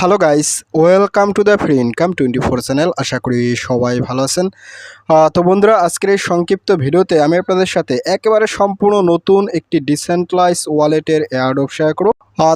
Hello guys, welcome to the free income twenty four channel. আশা করি সবাই ভালো আছেন। তো বন্ধুরা, আজকের এই সংক্ষিপ্ত ভিডিওতে আমি আপনাদের সাথে একেবারে সম্পূর্ণ নতুন একটি ডিসেন্ট্রালাইজ ওয়ালেটের এয়ারডোপ শেয়ার করব।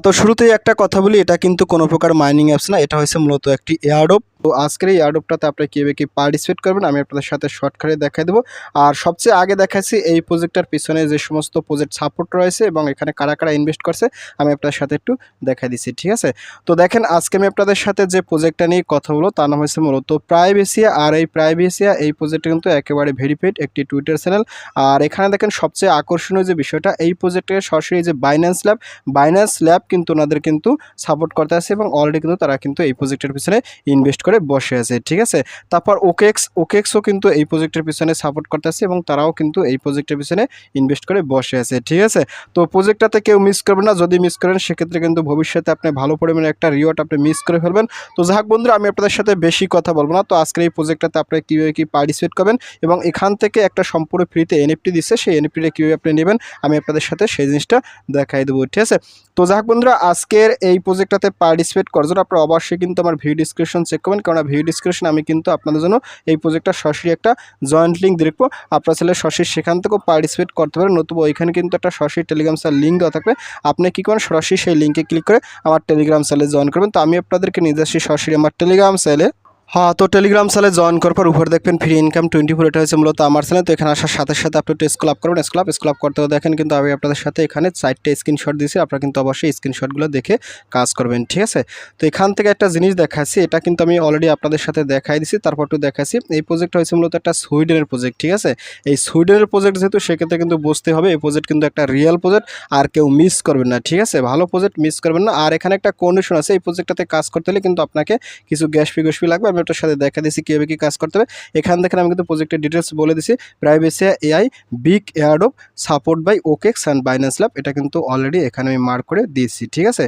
তো শুরুতেই একটা কথা বলি, এটা কিন্তু কোনো প্রকার মাইনিং অ্যাপস না, এটা হয়েছে মূলত একটি এয়ারডপ তো আজকের এই এয়ারডপটাতে আপনি কীভাবে কি পার্টিসিপেট করবেন? আমি আপনাদের সাথে শর্টকাটে দেখাই দেবো। আর সবচেয়ে আগে দেখাচ্ছি এই প্রজেক্টটার পিছনে যে সমস্ত প্রজেক্ট সাপোর্ট রয়েছে এবং এখানে কারা কারা ইনভেস্ট করছে, আমি আপনাদের সাথে একটু দেখাই দিচ্ছি, ঠিক আছে? তো দেখেন, আজকে আমি আপনাদের সাথে যে প্রজেক্টটা নিয়ে কথা বলব, তার নাম হচ্ছে মূলত প্রাইভেসিয়া আর এই প্রাইভেসিয়া এই প্রজেক্টটা কিন্তু একেবারে ভেরিফাইড একটি টুইটার চ্যানেল আর এখানে দেখেন, সবচেয়ে আকর্ষণীয় যে বিষয়টা, এই প্রজেক্টের সরাসরি যে বাইন্যান্স ল্যাব বাইন্যান্স ল্যাব কিন্তু ওনাদের কিন্তু সাপোর্ট করতে আছে এবং অলরেডি কিন্তু তারা কিন্তু এই প্রজেক্টের পিছনে ইনভেস্ট বসে আছে, ঠিক আছে? তারপর ওকেক্স ওকেক্সও কিন্তু এই প্রজেক্টের পিছনে সাপোর্ট করতে আছে এবং তারাও কিন্তু এই প্রজেক্টের পিছনে ইনভেস্ট করে বসে আছে, ঠিক আছে? তো প্রজেক্টটাতে কেউ মিস করবেন না, যদি মিস করেন সেক্ষেত্রে কিন্তু ভবিষ্যতে আপনি ভালো পরিমাণে একটা রিওয়ার্ড আপনি মিস করে ফেলবেন। তো যাক বন্ধুরা, আমি আপনাদের সাথে বেশি কথা বলব না। তো আজকের এই প্রজেক্টটাতে আপনি কীভাবে কী পার্টিসিপেট করবেন এবং এখান থেকে একটা সম্পূর্ণ ফ্রিতে এনএফটি দিচ্ছে, সেই এনএফটিটা কীভাবে আপনি নেবেন, আমি আপনাদের সাথে সেই জিনিসটা দেখাই দেবো, ঠিক আছে? তো যাক বন্ধুরা, আজকের এই প্রজেক্টটাতে পার্টিসিপেট করার জন্য আপনারা অবশ্যই কিন্তু আমার ভিডিও ডিসক্রিপশন চেক করবেন। কারণ ভিডিও ডিসক্রিপশন আমি কিন্তু আপনাদের জন্য এই প্রজেক্টটা সরাসরি একটা জয়েন্ট লিঙ্ক দেখব আপনার ছেলে সরাসরি সেখান থেকেও পার্টিসিপেট করতে পারেন, নতুবা ওইখানে কিন্তু একটা সরাসরি টেলিগ্রাম স্যার লিঙ্ক দেওয়া থাকবে। আপনি কী করেন, সরাসরি সেই লিঙ্কে ক্লিক করে আমার টেলিগ্রাম স্যালে জয়েন করবেন। তো আমি আপনাদেরকে নিয়ে যাচ্ছি সরাসরি আমার টেলিগ্রাম চ্যানেলে হ্যাঁ তো টেলিগ্রাম চ্যানেলে জয়েন করার পর উপরে দেখবেন ফ্রি ইনকাম টোয়েন্টি ফোর এটা হচ্ছে মূলত আমার চ্যানেল তো এখানে আসার সাথে সাথে আপনি একটু স্কুল আপ করবেন। স্কুল আপ স্কুল আপ করতে দেখেন কিন্তু আমি আপনাদের সাথে এখানে চারটে স্ক্রিনশট দিয়েছি। আপনারা কিন্তু অবশ্যই স্ক্রিনশটগুলো দেখে কাজ করবেন, ঠিক আছে? তো এখান থেকে একটা জিনিস দেখাচ্ছি, এটা কিন্তু আমি অলরেডি আপনাদের সাথে দেখাই দিছি তারপর একটু দেখাচ্ছি। এই প্রজেক্ট হয়েছে মূলত একটা সুইডেনের প্রজেক্ট ঠিক আছে? এই সুইডেনের প্রজেক্ট যেহেতু, সেক্ষেত্রে কিন্তু বুঝতে হবে এই প্রজেক্ট কিন্তু একটা রিয়েল প্রজেক্ট আর কেউ মিস করবেন না, ঠিক আছে? ভালো প্রজেক্ট মিস করবেন না। আর এখানে একটা কন্ডিশন আছে, এই প্রজেক্টটাতে কাজ করতে হলে কিন্তু আপনাকে কিছু গ্যাস ফি গ্যাস ফি লাগবে আমি সাথে দেখা দিচ্ছি কীভাবে কী কাজ করতে হবে। এখান থেকে আমি কিন্তু প্রজেক্টের ডিটেলস বলে দিছি Privasea AI big airdrop support by OKX and Binance lab এটা কিন্তু অলরেডি এখানে আমি মার্ক করে দিয়েছি, ঠিক আছে?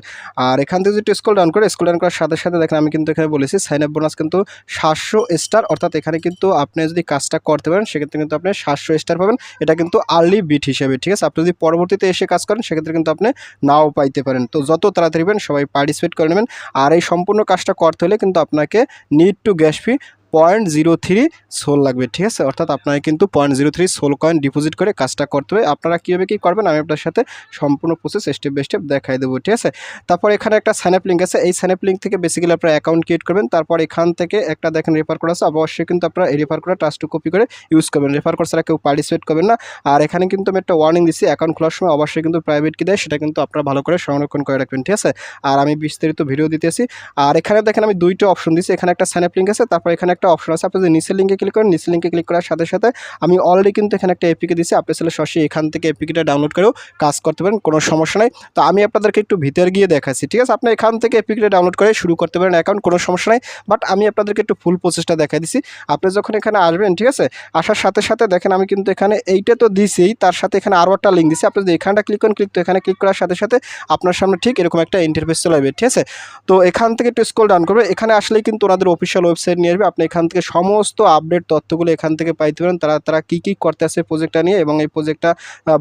আর এখান থেকে যদি স্কুল ডাউন করে স্কুল ডাউন করার সাথে সাথে দেখেন আমি কিন্তু এখানে বলেছি সাইন আপ বোনাস কিন্তু সাতশো স্টার অর্থাৎ এখানে কিন্তু আপনি যদি কাজটা করতে পারেন, সেক্ষেত্রে কিন্তু আপনি সাতশো স্টার পাবেন। এটা কিন্তু আর্লি বিট হিসেবে, ঠিক আছে? আপনি যদি পরবর্তীতে এসে কাজ করেন, সেক্ষেত্রে কিন্তু আপনি নাও পাইতে পারেন। তো যত তাড়াতাড়ি পারেন, সবাই পার্টিসিপেট করে নেবেন। আর এই সম্পূর্ণ কাজটা করতে হলে কিন্তু আপনাকে need to gas fee point zero three SOL লাগবে, ঠিক আছে? অর্থাৎ আপনাকে কিন্তু point zero three SOL coin deposit করে কাজটা করতে হবে। আপনারা কীভাবে কী করবেন? আমি আপনার সাথে সম্পূর্ণ প্রসেস স্টেপ বাই স্টেপ দেখাই দেবো, ঠিক আছে? তারপর এখানে একটা সাইন আপ লিঙ্ক আছে। এই সাইন আপ লিঙ্ক থেকে বেসিক্যালি আপনারা অ্যাকাউন্ট ক্রিয়েট করবেন। তারপর এখান থেকে একটা দেখেন রেফার করা আছে। অবশ্যই কিন্তু আপনারা এই রেফার করা ট্রাস্ট কপি করে ইউজ করবেন। রেফার করে ছাড়া কেউ পার্টিসিপেট করবেন না। আর এখানে কিন্তু আমি একটা ওয়ার্নিং দিচ্ছি। অ্যাকাউন্ট খোলার সময় অবশ্যই কিন্তু প্রাইভেট কি দেয়। সেটা কিন্তু আপনারা ভালো করে সংরক্ষণ করে রাখবেন, ঠিক আছে? আর আমি বিস্তারিত ভিডিও দিতেছি। আর এখানে দেখেন আমি দুইটা অপশন দিচ্ছি। এখানে একটা সাইন আপ লিঙ্ক আছে। তারপর এখানে অপশন আছে। আপনি যদি নিচের লিঙ্কে ক্লিক করেন, নিচের লিঙ্কে ক্লিক করার সাথে সাথে আমি অলরেডি কিন্তু এখানে একটা এপিকে দিচ্ছি আপনি আসলে সরাসরি এখান থেকে এপিকেটা ডাউনলোড করেও কাজ করতে পারেন, কোনো সমস্যা নাই। তো আমি আপনাদেরকে একটু ভিতরে গিয়ে দেখাচ্ছি, ঠিক আছে? আপনি এখান থেকে এপিকেটা ডাউনলোড করে শুরু করতে পারেন অ্যাকাউন্ট কোনো সমস্যা নাই। বাট আমি আপনাদেরকে একটু ফুল প্রসেসটা দেখাই দিচ্ছি আপনি যখন এখানে আসবেন, ঠিক আছে? আসার সাথে সাথে দেখেন আমি কিন্তু এখানে এইটা তো দিছি, তার সাথে এখানে আরও একটা লিঙ্ক দিচ্ছি আপনি যদি এখানটা ক্লিক করেন ক্লিক তো এখানে ক্লিক করার সাথে সাথে আপনার সামনে ঠিক এরকম একটা ইন্টারফেস চলে আসবে, ঠিক আছে? তো এখান থেকে একটু স্কোল ডাউন করবে। এখানে আসলেই কিন্তু ওনাদের অফিসিয়াল ওয়েবসাইট নিয়ে আসবে। আপনি এখান থেকে সমস্ত আপডেট তথ্যগুলো এখান থেকে পাইতে পারেন। তারা তারা কী কী করতে আসে প্রজেক্টটা নিয়ে এবং এই প্রজেক্টটা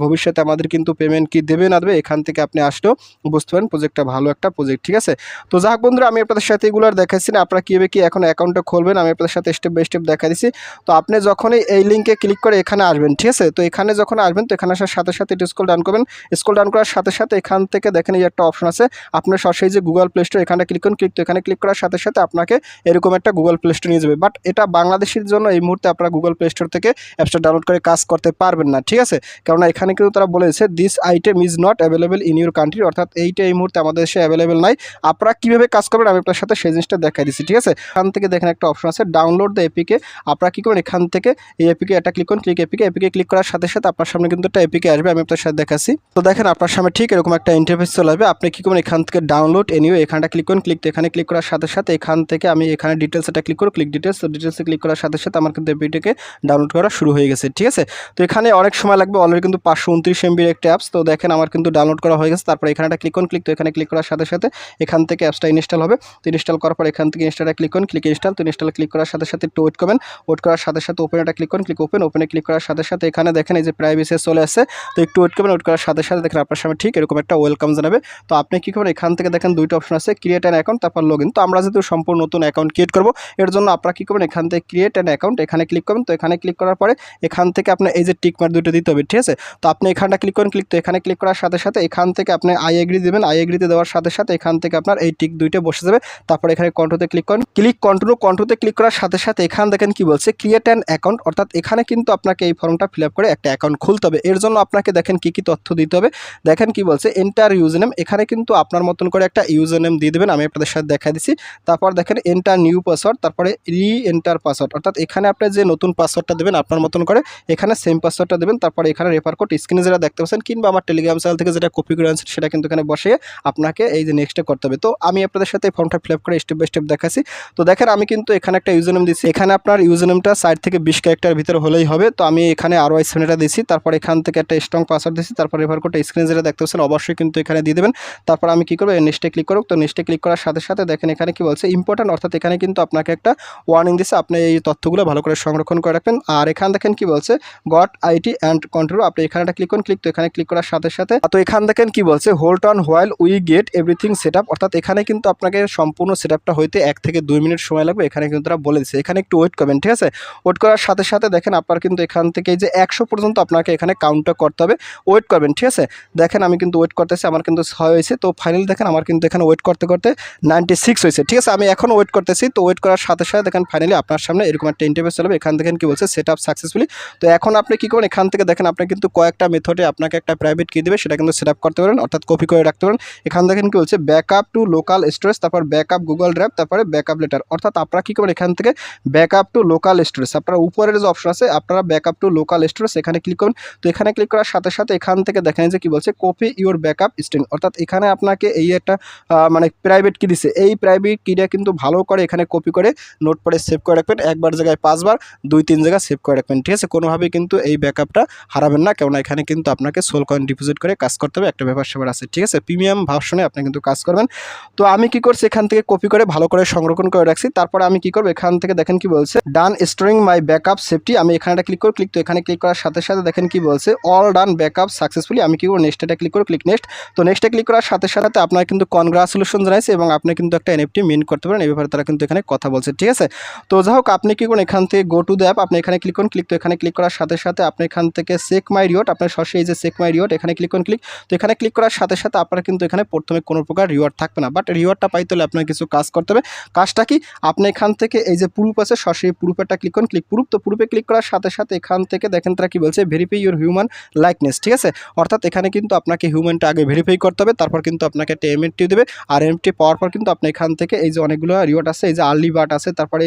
ভবিষ্যতে আমাদের কিন্তু পেমেন্ট কি দেবে না দেবে এখান থেকে আপনি আসলেও বুঝতে পারেন প্রজেক্টটা ভালো একটা প্রজেক্ট ঠিক আছে? তো যাক বন্ধুরা, আমি আপনাদের সাথে এগুলো আর দেখাচ্ছি না। আপনারা কীভাবে কি এখন অ্যাকাউন্টটা খুলবেন আমি আপনাদের সাথে স্টেপ বাই স্টেপ দেখা দিচ্ছি। তো আপনি যখনই এই লিঙ্কে ক্লিক করে এখানে আসবেন, ঠিক আছে? তো এখানে যখন আসবেন, তো এখানে আসার সাথে সাথে একটু স্কুল ডাউন করবেন। স্কুল ডাউন করার সাথে সাথে এখান থেকে দেখেন এই একটা অপশন আছে। আপনার সরাসরি যে গুগল প্লে স্টোর এখানে ক্লিক করুন। ক্লিক তো এখানে ক্লিক করার সাথে সাথে আপনাকে এরকম একটা গুগল প্লে স্টোর নিয়ে যাবে। বাট এটা বাংলাদেশের জন্য এই মুহূর্তে আপনারা গুগল প্লে স্টোর থেকে অ্যাপসটা ডাউনলোড করে কাজ করতে পারবেন না, ঠিক আছে? কেননা এখানে কিন্তু তারা বলেছে this item is not available in your country অর্থাৎ এইটা এই মুহূর্তে আমাদের দেশে অ্যাভেলেবেল নাই। আপনারা কীভাবে কাজ করবেন আমি আপনার সাথে সেই জিনিসটা দেখাই দিচ্ছি, ঠিক আছে? এখান থেকে দেখেন একটা অপশন আছে ডাউনলোড দ্য এপিকে আপনারা কী করেন এখান থেকে এই এপিকে একটা ক্লিক করুন ক্লিক এপিকে এপিকে ক্লিক করার সাথে সাথে আপনার সামনে কিন্তু একটা এপিকে আসবে, আমি আপনার সাথে দেখাচ্ছি। তো দেখেন আপনার সামনে ঠিক এরকম একটা ইন্টারফেস চলে আসবে। আপনি কী করবেন, এখান থেকে ডাউনলোড এনিও এখানটা ক্লিক করুন ক্লিক এখানে ক্লিক করার সাথে সাথে এখান থেকে আমি এখানে ডিটেলস এটা ক্লিক করুন ক্লিক ডিটেলস তো ডিটেলসে ক্লিক করার সাথে সাথে আমার কিন্তু এপিটিকে ডাউনলোড করা শুরু হয়ে গেছে, ঠিক আছে? তো এখানে অনেক সময় লাগবে অলরেডি কিন্তু পাঁচশো উনত্রিশ এমবির একটা অ্যাপস তো দেখেন আমার কিন্তু ডাউনলোড করা হয়ে গেছে, তারপর এখানে একটা ক্লিক করুন ক্লিক তো এখানে ক্লিক করার সাথে সাথে এখান থেকে অ্যাপসটা ইনস্টল হবে, তো ইনস্টল করার পর এখান থেকে ইনস্টলটা ক্লিক করুন ক্লিক ইনস্টল তো ইনস্টল ক্লিক করার সাথে সাথে একটু ওয়েট করবেন ওয়েট করার সাথে সাথে ওপেন এটা ক্লিক করুন ক্লিক ওপেন ওপেনে ক্লিক করার সাথে সাথে এখানে দেখেন এই যে প্রাইভেসি চলে আসছে তো একটু ওয়েট করবেন ওয়েট করার সাথে সাথে দেখেন আপনার সামনে ঠিক এরকম একটা ওয়েলকাম জানাবে, তো আপনি কী করবেন, এখান থেকে দেখেন দুইটা অপশন আছে ক্রিয়েট অ্যান অ্যাকাউন্ট তারপর লগ তো আমরা যেহেতু সম্পূর্ণ নতুন অ্যাকাউন্ট ক্রিয়েট করব, এর জন্য আপনারা কী করবেন? এখান থেকে ক্রিয়েট অ্যান অ্যাকাউন্ট এখানে ক্লিক করবেন। তো এখানে ক্লিক করার পরে এখান থেকে আপনার এই যে টিক মার্ক দুটো দিতে হবে, ঠিক আছে? তো আপনি এখানটা ক্লিক করেন ক্লিক তো এখানে ক্লিক করার সাথে সাথে এখান থেকে আপনি আই এগ্রি দেবেন। আই এগ্রিতে দেওয়ার সাথে সাথে এখান থেকে আপনার এই টিক দুইটা বসে যাবে। তারপর এখানে কন্ট্রোতে ক্লিক করেন। ক্লিক কন্টিনিউ কন্ট্রোতে ক্লিক করার সাথে সাথে এখান দেখেন কি বলছে ক্রিয়েট অ্যান অ্যাকাউন্ট অর্থাৎ এখানে কিন্তু আপনাকে এই ফর্মটা ফিল করে একটা অ্যাকাউন্ট খুলতে হবে। এর জন্য আপনাকে দেখেন কি কি তথ্য দিতে হবে। দেখেন কি বলছে এন্টার ইউজার নেম এখানে কিন্তু আপনার মতন করে একটা ইউজার নেম দিয়ে দেবেন। আমি আপনাদের সাথে দেখা দিচ্ছি। তারপর দেখেন এন্টার নিউ পাসওয়ার্ড তারপরে রি এন্টার পাসওয়ার্ড অর্থাৎ এখানে আপনি যে নতুন পাসওয়ার্ডটা দেবেন আপনার মতন করে, এখানে সেম পাসওয়ার্ডটা দেবেন, তারপরে এখানে রেফার কোড স্ক্রিনে যেটা দেখতে পাচ্ছেন, কিংবা আমার টেলিগ্রাম চ্যানেল থেকে যেটা কপি করে আনছেন, সেটা কিন্তু এখানে বসিয়ে আপনাকে এই যে নেক্সটে করতে হবে। তো আমি আপনাদের সাথে ফর্মটা ফিল আপ করে স্টেপ বাই স্টেপ দেখাচ্ছি। তো দেখেন, আমি কিন্তু এখানে একটা ইউজার নেম দিচ্ছি। এখানে আপনার ইউজার নেমটা সাইড থেকে বিশ ক্যারেক্টার ভিতরে হলেই হবে। তো আমি এখানে আরও আই সেভেনটা দিচ্ছি। তারপর এখান থেকে একটা স্ট্রং পাসওয়ার্ড দিচ্ছি। তারপর রেফার কোড স্ক্রিনে যেটা দেখতে পাচ্ছেন, অবশ্যই কিন্তু এখানে দিয়ে দেবেন। তারপর আমি কী করব? নেক্সটে ক্লিক করব তো নেক্সটে ক্লিক করার সাথে সাথে দেখেন, এখানে কি বলছে? ইম্পর্টেন্ট অর্থাৎ এখানে কিন্তু আপনাকে একটা ওয়ার্নিং দিচ্ছে আপনি এই তথ্যগুলো ভালো করে সংরক্ষণ করে রাখবেন। আর এখান দেখেন কি বলছে, গট আইটি অ্যান্ড কন্ট্রোল, আপনি এখানে ক্লিক করুন ক্লিক তো এখানে ক্লিক করার সাথে সাথে। তো এখান দেখেন কি বলছে hold on while we get everything set অর্থাৎ এখানে কিন্তু আপনাকে সম্পূর্ণ সেট হইতে এক থেকে দুই মিনিট সময় লাগবে, এখানে কিন্তু তারা বলে দিচ্ছে এখানে একটু ওয়েট করবেন, ঠিক আছে? ওয়েট করার সাথে সাথে দেখেন আপনার কিন্তু এখান থেকে যে একশো পর্যন্ত আপনাকে এখানে কাউন্টটা করতে হবে ওয়েট করবেন, ঠিক আছে? দেখেন আমি কিন্তু ওয়েট করতেছি, আমার কিন্তু ছয় হয়েছে, তো ফাইনালি দেখেন আমার কিন্তু এখানে ওয়েট করতে করতে নাইনটি সিক্স হয়েছে, ঠিক আছে? আমি এখন ওয়েট করতেছি, তো ওয়েট করার সাথে সাথে দেখেন ফাইনালি আপনার সামনে এরকম একটা ইন্টারভিউ চলবে। এখান থেকে কি বলছে সেট আপ সাকসেসফুলি তো এখন আপনি কী করবেন? এখান থেকে দেখেন, আপনি কিন্তু কয়েকটা মেথডে আপনাকে একটা প্রাইভেট কি দেবে, সেটা কিন্তু সেট আপ করতে পারেন, অর্থাৎ কপি করে রাখতে পারেন। এখান দেখেন কি বলছে ব্যাকআপ টু লোকাল স্টোরেজ তারপর ব্যাকআপ গুগল ড্রাইভ তারপরে ব্যাকআপ লেটার অর্থাৎ আপনারা কী করবেন, এখান থেকে ব্যাকআপ টু লোকাল স্টোরেজ আপনার উপরের যে অপশন আছে, আপনারা ব্যাকআপ টু লোকাল স্টোরেজ এখানে ক্লিক করুন। তো এখানে ক্লিক করার সাথে সাথে এখান থেকে দেখেন যে কি বলছে কপি ইউর ব্যাকআপ স্ট্রিং অর্থাৎ এখানে আপনাকে এই একটা মানে প্রাইভেট কি দিছে। এই প্রাইভেট কিটা কিন্তু ভালো করে এখানে কপি করে নোট পরে সেভ করে রাখবেন। একবার জায়গায় পাঁচবার, দুই, তিন জায়গায় সেভ করে রাখবেন। ঠিক আছে? কোনোভাবেই কিন্তু এই ব্যাকআপটা হারাবেন না। কেননা এখানে কিন্তু আপনাকে সোল কয়েন ডিপোজিট করে কাজ করতে হবে। একটা ব্যাপার সেবার আছে। ঠিক আছে? প্রিমিয়াম ভার্সনে আপনি কিন্তু কাজ করবেন। তো আমি কি করছি? এখান থেকে কপি করে, ভালো করে সংরক্ষণ করে রাখছি। তারপর আমি কি করব? এখান থেকে দেখেন কি বলছে done storing my backup safety আমি এখানে ক্লিক করে ক্লিক তো এখানে ক্লিক করার সাথে সাথে দেখেন কি বলছে অল ডান ব্যাকআপ সাকসেসফুলি আমি কি করব? নেক্সট এটা ক্লিক করে ক্লিক নেক্সট তো নেক্সটে ক্লিক করার সাথে সাথে আপনার কিন্তু কনগ্রাচুলেশন জানাইছে এবং আপনি কিন্তু একটা এনএফটি মিন্ট করতে পারেন। এই ব্যাপারে তারা কিন্তু এখানে কথা বলছে। ঠিক আছে? তো যাই হোক আপনি কি করুন এখান থেকে গো টু দ্য অ্যাপ আপনি এখানে ক্লিক করুন ক্লিক তো এখানে ক্লিক করার সাথে সাথে আপনি এখান থেকে সেক মাই রিওয়ার্ড আপনার সরাসরি এই যে সেক মাই রিওয়ার্ড এখানে ক্লিক করুন ক্লিক তো এখানে ক্লিক করার সাথে সাথে আপনার কিন্তু এখানে প্রথমে কোনো প্রকার রিওয়ার্ড থাকবে না। বাট রিওয়ার্ডটা পাইতে হলে আপনার কিছু কাজ করতে হবে। কাজটা কি? আপনি এখান থেকে এই যে প্রুফ আছে, সরাসরি প্রুফেরটা ক্লিক করুন ক্লিক প্রুফ তো প্রুফে ক্লিক করার সাথে সাথে এখান থেকে দেখেন তারা কি বলছে ভেরিফাই ইউর হিউম্যান লাইকনেস ঠিক আছে? অর্থাৎ এখানে কিন্তু আপনাকে হিউম্যানটা আগে ভেরিফাই করতে হবে, তারপর কিন্তু আপনাকে একটা এমএনটি দেবে। আর এমটি পাওয়ার পর কিন্তু আপনি এখান থেকে এই যে অনেকগুলো রিওয়ার্ড আছে, এই যে আর্লি বার্ট আছে, তারপরে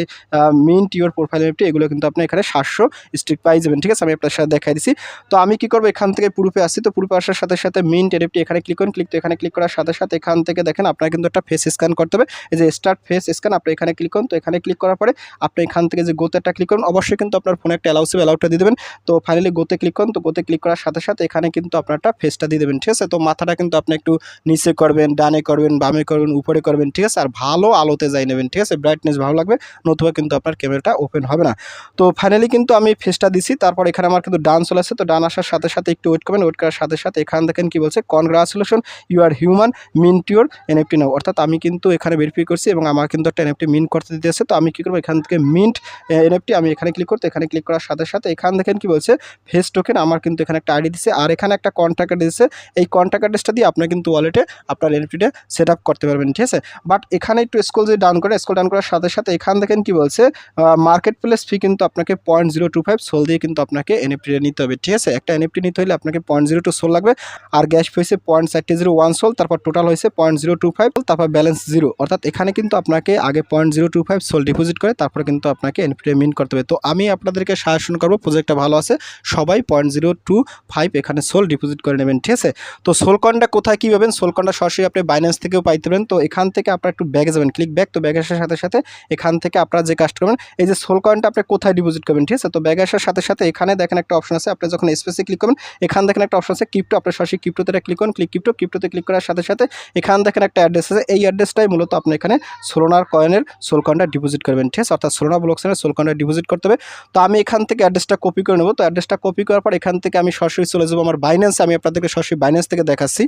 মিন্ট ইউর প্রোফাইল এমটি এগুলো কিন্তু আপনি এখানে সাতশো স্ট্রিক পাই যাবেন ঠিক আছে? আমি আপনার সাথে দেখাই দিচ্ছি তো আমি কি করব? এখান থেকে প্রুফে আসছি। তো প্রুফে আসার সাথে সাথে মিন্ট এনএফটি এখানে ক্লিক করুন। ক্লিক তো এখানে ক্লিক করার সাথে সাথে এখান থেকে দেখেন, আপনার কিন্তু একটা ফেস স্ক্যান করতে হবে। এই যে স্টার্ট ফেস স্ক্যান আপনি এখানে ক্লিক করুন। তো এখানে ক্লিক করার পরে আপনি এখান থেকে যে গোতেরটা ক্লিক করুন, অবশ্যই কিন্তু আপনার ফোনে একটা অ্যালাউসিভ অ্যালাউটটা দিয়ে দেবেন। তো ফাইনালি গোতে ক্লিক করুন। তো গোতে ক্লিক করার সাথে সাথে এখানে কিন্তু আপনারটা ফেসটা দিয়ে দেবেন। ঠিক আছে? তো মাথাটা কিন্তু আপনি একটু নিচে করবেন, ডানে করবেন, বামে করবেন, উপরে করবেন। ঠিক আছে? আর ভালো আলোতে যাই নেবেন। ঠিক আছে? ব্রাইটনেস ভালো লাগবে। নতুবা কিন্তু আপনার ক্যামেরাটা ওপেন হবে না। তো ফাইনালি কিন্তু আমি ফেসটা দিছি, তারপর এখানে আমার কিন্তু ডান চলে আসছে, তো ডান আসার সাথে সাথে একটু ওয়েট করবেন ওয়েট করার সাথে সাথে এখান দেখেন কি বলছে congratulation you are human mint your NFT now অর্থাৎ আমি কিন্তু এখানে ভেরিফাই করছি এবং আমার কিন্তু একটা এনএফটি মিন্ট করতে দিতেছে তো আমি কী করব, এখান থেকে মিন্ট এনএফটি আমি এখানে ক্লিক করতে, এখানে ক্লিক করার সাথে সাথে এখান দেখেন কি বলছে ফেস টোকেন আমার কিন্তু এখানে একটা আইডি দিচ্ছে আর এখানে একটা কন্ট্যাক্ট দিচ্ছে এই কন্ট্যাক্ট অ্যাড্রেসটা দিয়ে আপনার কিন্তু ওয়ালেটে আপনার এনএফটিটা সেট আপ করতে পারবেন, ঠিক আছে? বাট এখানে একটু স্কুল যদি ডাউন করে স্কুল ডাউন করার সাথে সাথে এখান দেখেন কি বলছে মার্কেট প্লেস ফি কিন্তু আপনাকে point zero two five SOL দিয়ে কিন্তু আপনাকে এনএফটিটা নিতে হবে, ঠিক আছে? একটা এনএফটি নিতে হলে আপনাকে পয়েন্ট জিরো টু সোল লাগবে, আর গ্যাস ফি হয়েছে পয়েন্ট চারটে জিরো ওয়ান সোল তারপর টোটাল হয়েছে পয়েন্ট জিরো টু ফাইভ তারপর ব্যালেন্স জিরো অর্থাৎ এখানে কিন্তু আপনাকে আগে point zero two five SOL deposit করে, তারপরে কিন্তু আপনাকে এনএফটি মিন করতে হবে। তো আমি আপনাদেরকে সাজেশন করব প্রজেক্টটা ভালো আছে, সবাই পয়েন্ট জিরো টু ফাইভ এখানে সোল ডিপোজিট করে নেবেন, ঠিক আছে? তো সোল কয়েনটা কোথায় কী পাবেন? সোল কয়েনটা সরাসরি আপনি বাইন্যান্স থেকেও পাইতে পারেন, তো এখান থেকে আপনার একটু ব্যাগে যাবেন ক্লিক ব্যাক তো ব্যাগ আসার সাথে সাথে, এখান থেকে আপনারা যে কাজটা করবেন, এই যে সোল কয়েনটা আপনি কোথায় ডিপোজিট করবেন, ঠিক আছে? তো ব্যাগে আসার সাথে সাথে এখানে দেখেন একটা অপশন আছে, আপনি যখন স্পেসে ক্লিক করবেন, এখান দেখেন একটা অপশন আছে ক্রিপ্টো আপনার সরাসরি ক্রিপ্টোতে ক্লিক করুন ক্লিক ক্রিপ্টো ক্রিপ্টোতে ক্লিক করার সাথে সাথে এখান দেখেন একটা অ্যাড্রেস আছে, এই অ্যাড্রেসটাই মূলত আপনি এখানে সোলোনার কয়েনের সোল কয়েনটা ডিপোজিট করবেন, ঠিক আছে? অর্থাৎ সোলোনা ব্লকসেনের সোল কয়েনটা ডিপোজিট করতে হবে। তো আমি এখান থেকে অ্যাড্রেসটা কপি করে নেব। তো অ্যাড্রেসটা কপি করার পর এখান থেকে আমি সরাসরি চলে যাব আমার বাইন্যান্স আমি আপনাদেরকে সরাসরি বাইন্যান্স থেকে দেখাচ্ছি।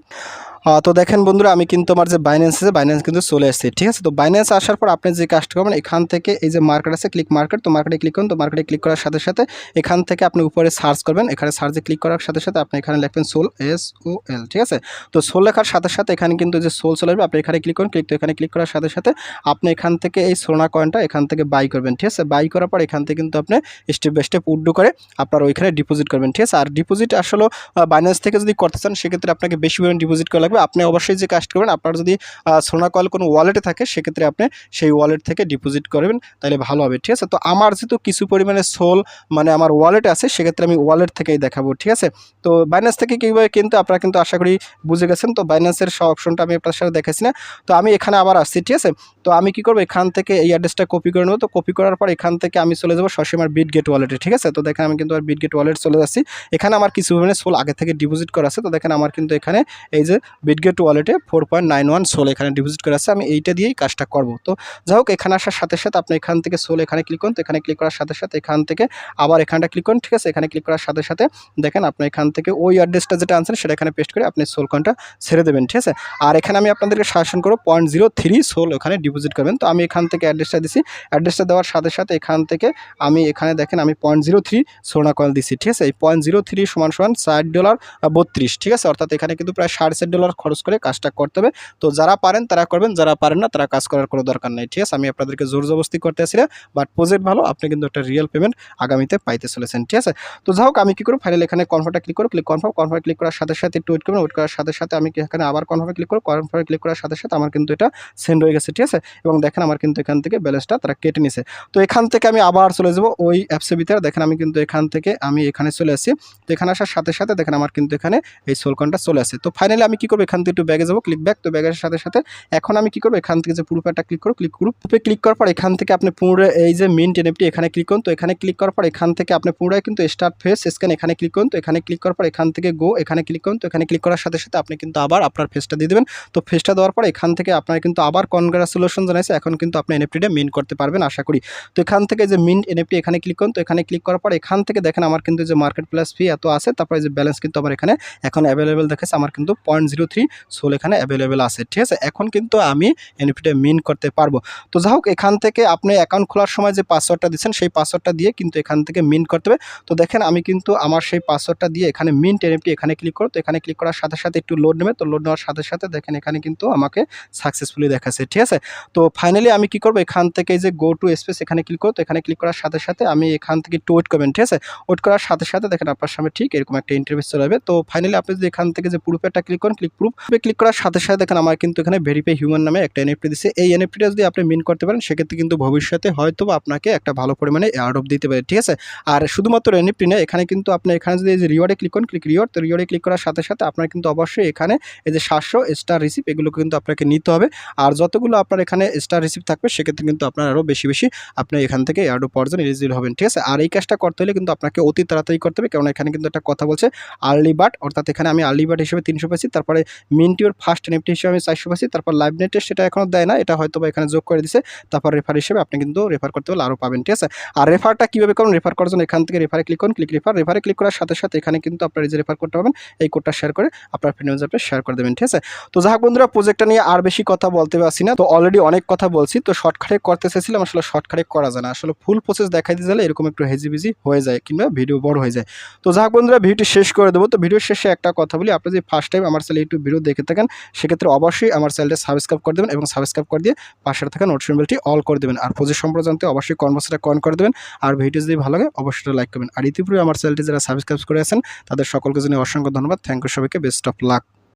তো দেখেন বন্ধুরা, আমি কিন্তু আমার যে বাইন্যান্স আছে বাইন্যান্স কিন্তু চলে এসেছে ঠিক আছে? তো বাইন্যান্স আসার পর আপনি যে কাজটা করবেন, এখান থেকে এই যে মার্কেট আছে ক্লিক মার্কেট তো মার্কেটে ক্লিক করুন, তো মার্কেটে ক্লিক করার সাথে সাথে এখান থেকে আপনি উপরে সার্চ করবেন। এখানে সার্চে ক্লিক করার সাথে সাথে আপনি এখানে লিখবেন সোল এস ও এল ঠিক আছে? তো সোল লেখার সাথে সাথে এখানে কিন্তু যে সোল চলে আসবে, আপনি এখানে ক্লিক করুন। ক্লিক তো এখানে ক্লিক করার সাথে সাথে আপনি এখান থেকে এই সোনা কয়েনটা এখান থেকে বাই করবেন, ঠিক আছে? বাই করার পর এখান থেকে কিন্তু আপনি স্টেপ বাই স্টেপ উড্ডু করে আপনার ওইখানে ডিপোজিট করবেন, ঠিক আছে? আর ডিপোজিট আসলে বাইন্যান্স থেকে যদি করতে চান, সেক্ষেত্রে আপনাকে বেশি পরিমাণ ডিপোজিট করা লাগবে আপনি অবশ্যই যে কাজটা করবেন আপনার যদি আহ, সোনা কয়েল কোনো ওয়ালেটে থাকে সেক্ষেত্রে আপনি সেই ওয়ালেট থেকে ডিপোজিট করবেন তাহলে ভালো হবে ঠিক আছে? তো আমার যেহেতু কিছু পরিমাণে সোল মানে আমার ওয়ালেটে আছে সেক্ষেত্রে আমি ওয়ালেট থেকেই দেখাবো ঠিক আছে? তো বাইন্যান্স থেকে কীভাবে কিন্তু আপনারা কিন্তু আশা করি বুঝে গেছেন তো বাইন্যান্সের সব অপশনটা আমি আপনার সাথে দেখেছি না। তো আমি এখানে আবার আসছি ঠিক আছে? তো আমি কি করব? এখান থেকে এই অ্যাড্রেসটা কপি করে নেব। তো কপি করার পর এখান থেকে আমি চলে যাব সরাসরি আমার বিট গেট ওয়ালেটে ঠিক আছে? তো দেখেন আমি কিন্তু আর বিট গেট ওয়ালেট চলে যাচ্ছি। এখানে আমার কিছু পরিমাণে সোল আগে থেকে ডিপোজিট করা আছে। তো দেখেন আমার কিন্তু এখানে এই যে বিটগেট ওয়ালেটে four point nine one SOL এখানে ডিপোজিট করা আছে। আমি এইটা দিয়েই কাজটা করব। তো যাই হোক, এখানে আসার সাথে সাথে আপনি এখান থেকে সোল এখানে ক্লিক করুন। তো এখানে ক্লিক করার সাথে সাথে এখান থেকে আবার এখানটা ক্লিক করুন। ঠিক আছে? এখানে ক্লিক করার সাথে সাথে দেখেন আপনি এখান থেকে ওই অ্যাড্রেসটা যেটা আনছেন, সেটা এখানে পেস্ট করে আপনি সোল কয়েনটা ছেড়ে দেবেন। ঠিক আছে? আর এখানে আমি আপনাদেরকে সাজেশন করব পয়েন্ট জিরো থ্রি সোল ওখানে ডিপোজিট করবেন। তো আমি এখান থেকে অ্যাড্রেসটা দিছি। অ্যাড্রেসটা দেওয়ার সাথে সাথে এখান থেকে আমি এখানে দেখেন আমি point zero three SOL coin দিছি। ঠিক আছে? এই পয়েন্ট জিরো থ্রি সমান সমান ষাট ডলার বত্রিশ। ঠিক আছে? অর্থাৎ এখানে কিন্তু প্রায় সাড়ে চার ডলার খরচ করে কাজটা করতে হবে। তো যারা পারেন তারা করবেন, যারা পারেন না তারা কাজ করার কোনো দরকার নেই। ঠিক আছে? আমি আপনাদেরকে জোর জবস্তি করতে আসি না বাট প্রজেক্ট ভালো, আপনি কিন্তু একটা রিয়েল পেমেন্ট আগামীতে পাইতে চলেছেন। ঠিক আছে? তো যাই হোক, আমি কী করব? ফাইনাল এখানে কনফার্মটা ক্লিক করো ক্লিক কনফার্ম কনফার্ম ক্লিক করার সাথে সাথে একটু ওয়েট করবেন। ওয়েট করার সাথে সাথে আমি এখানে আবার কনফার্মে ক্লিক করো কনফার্মে ক্লিক করার সাথে সাথে আমার কিন্তু এটা সেন্ড হয়ে গেছে। ঠিক আছে? এবং দেখেন আমার কিন্তু এখান থেকে ব্যালেন্সটা তারা কেটে নিছে তো এখান থেকে আমি আবার চলে যাব ওই অ্যাপসের ভিতরে। দেখেন আমি কিন্তু এখান থেকে আমি এখানে চলে আসি। তো এখানে আসার সাথে সাথে দেখেন আমার কিন্তু এখানে এই সোল কয়েনটা চলে আসে। তো ফাইনালি আমি কি এখান থেকে একটু ব্যাগে যাব ক্লিক ব্যাক তো ব্যাগের সাথে সাথে এখন আমি কি করব, এখান থেকে যে প্রুফ একটা ক্লিক করো ক্লিক গ্রুপে ক্লিক করার পর এখান থেকে আপনি পুনরায় এই যে মিন্ট এনএফটি এখানে ক্লিক করুন, তো এখানে ক্লিক করার পর এখান থেকে আপনি পুনরায় কিন্তু স্টার্ট ফেস স্ক্যান এখানে ক্লিক করুন, তো এখানে ক্লিক করার পর এখান থেকে গো এখানে ক্লিক করুন, তো এখানে ক্লিক করার সাথে সাথে আপনি কিন্তু আবার আপনার ফেসটা দিয়ে দেবেন। তো ফেসটা দেওয়ার পর এখান থেকে আপনার কিন্তু আবার কনগ্রাচুলেশন জানাইছে, এখন কিন্তু আপনি এনএফটিটা মিন্ট করতে পারবেন আশা করি। তো এখান থেকে যে মিন্ট এনএফটি এখানে ক্লিক করুন, তো এখানে ক্লিক করার পর এখান থেকে দেখেন আমার কিন্তু যে মার্কেট প্লাস ফি এত আছে, তারপরে যে ব্যালেন্স কিন্তু আমার এখানে এখন অ্যাভেলেবেল দেখেছে আমার কিন্তু পয়েন্ট জিরো থ্রি সোল এখানে অ্যাভেলেবেল আছে, ঠিক আছে? এখন কিন্তু আমি এনএফটিটা মিন করতে পারব। তো যাই হোক, এখান থেকে আপনি অ্যাকাউন্ট খোলার সময় যে পাসওয়ার্ডটা দিচ্ছেন, সেই পাসওয়ার্ডটা দিয়ে কিন্তু এখান থেকে মিন করতে হবে। তো দেখেন, আমি কিন্তু আমার সেই পাসওয়ার্ডটা দিয়ে এখানে মিন্ট এনএফটি এখানে ক্লিক করো। তো এখানে ক্লিক করার সাথে সাথে একটু লোড নেবে। তো লোড নেওয়ার সাথে সাথে দেখেন, এখানে কিন্তু আমাকে সাকসেসফুলি দেখাচ্ছে, ঠিক আছে? তো ফাইনালি আমি কি করব? এখান থেকে যে গো টু স্পেস এখানে ক্লিক করো। তো এখানে ক্লিক করার সাথে সাথে আমি এখান থেকে একটু ওয়েট করবেন, ঠিক আছে? ওয়েট করার সাথে সাথে দেখেন, আপনার সামনে ঠিক এরকম একটা ইন্টারভিউ চলে যাবে তো ফাইনালি আপনি যদি এখান থেকে যে প্রুফেরটা ক্লিক করেন ক্লিক প্রুফ ক্লিক করার সাথে সাথে দেখেন আমার কিন্তু এখানে ভেরিফাই হিউম্যান নামে একটা এনএফটি দিচ্ছে এই এনএফটিটা যদি আপনি মিন করতে পারেন, সেক্ষেত্রে কিন্তু ভবিষ্যতে হয়তো আপনাকে একটা ভালো পরিমাণে অফ দিতে পারে, ঠিক আছে? আর শুধুমাত্র এনএফটি না, এখানে কিন্তু আপনি এখানে যদি এই যে রিওয়ার্ডে ক্লিক করেন ক্লিক রিওয়ার্ড তো রিওয়ার্ডে ক্লিক করার সাথে সাথে আপনার কিন্তু অবশ্যই এখানে এই যে সাতশো স্টার রিসিপ এগুলো কিন্তু আপনাকে নিতে হবে। আর যতগুলো আপনার এখানে স্টার রিসিপ থাকবে, সেক্ষেত্রে কিন্তু আপনার আরও বেশি বেশি আপনি এখান থেকে পাওয়ার জন্য এলিজিবল হবেন, ঠিক আছে? আর এই কাজটা করতে হলে কিন্তু আপনাকে অতি তাড়াতাড়ি করতে হবে কারণ এখানে কিন্তু একটা কথা বলছে আর্লি বাট অর্থাৎ এখানে আমি আর্লি বাট হিসেবে তিনশো পেয়েছি, তারপরে মিনটিওর ফার্স্ট এনএফটি হিসেবে আমি চারশো পাচ্ছি, তারপর লাইভ নেটে সেটা এখনও দেয় না, এটা হয়তো এখানে যোগ করে দিছে, তারপর রেফার হিসেবে আপনি কিন্তু রেফার করতে হলে আরও পাবেন, ঠিক আছে? আর রেফারটা কীভাবে করুন রেফার করার জন্য এখান থেকে রেফারে ক্লিক করুন ক্লিক রেফার রেফারে ক্লিক করার সাথে সাথে এখানে কিন্তু আপনার যে রেফার করতে পারবেন এই কোডটা শেয়ার করে আপনার ফ্রেন্ড আপনি শেয়ার করে দেবেন, ঠিক আছে? তো যাই বন্ধুরা প্রজেক্টটা নিয়ে আর বেশি কথা বলতে পারছি না, তো অলরেডি অনেক কথা বলছি, তো শর্টকাটে করতে চেয়েছিলাম, আসলে শর্টকাটে করা যায় না, আসলে ফুল প্রসেস দেখাই দিতে গেলে এরকম একটু হেজিবিজি হয়ে যায়, কিংবা ভিডিও বড় হয়ে যায়। তো যাই হোক বন্ধুরা, ভিডিওটি শেষ করে দেবো, তো ভিডিও শেষে একটা কথা বলি, আপনি যদি ফার্স্ট টাইম আমার চ্যানেল ইউটিউব ভিডিও দেখে থাকেন, সেক্ষেত্রে অবশ্যই আমার চ্যানেলটা সাবস্ক্রাইব করে দেবেন এবং সাবস্ক্রাইব করে দিয়ে পাশে থাকা নোটিফিকেশন বেলটি অল করে দেবেন। আর প্রজেক্ট সম্পর্কে জানতে অবশ্যই কনভার্সটা কন করে দেবেন। আর ভিডিও যদি ভালো লাগে, অবশ্যই লাইক করবেন। আর ইতিপূর্বে আমার চ্যানেলটি যারা সাবস্ক্রাইব করে আছেন, তাদের সকলকে জন্য অসংখ্য ধন্যবাদ। থ্যাংক ইউ সবাইকে। Best of luck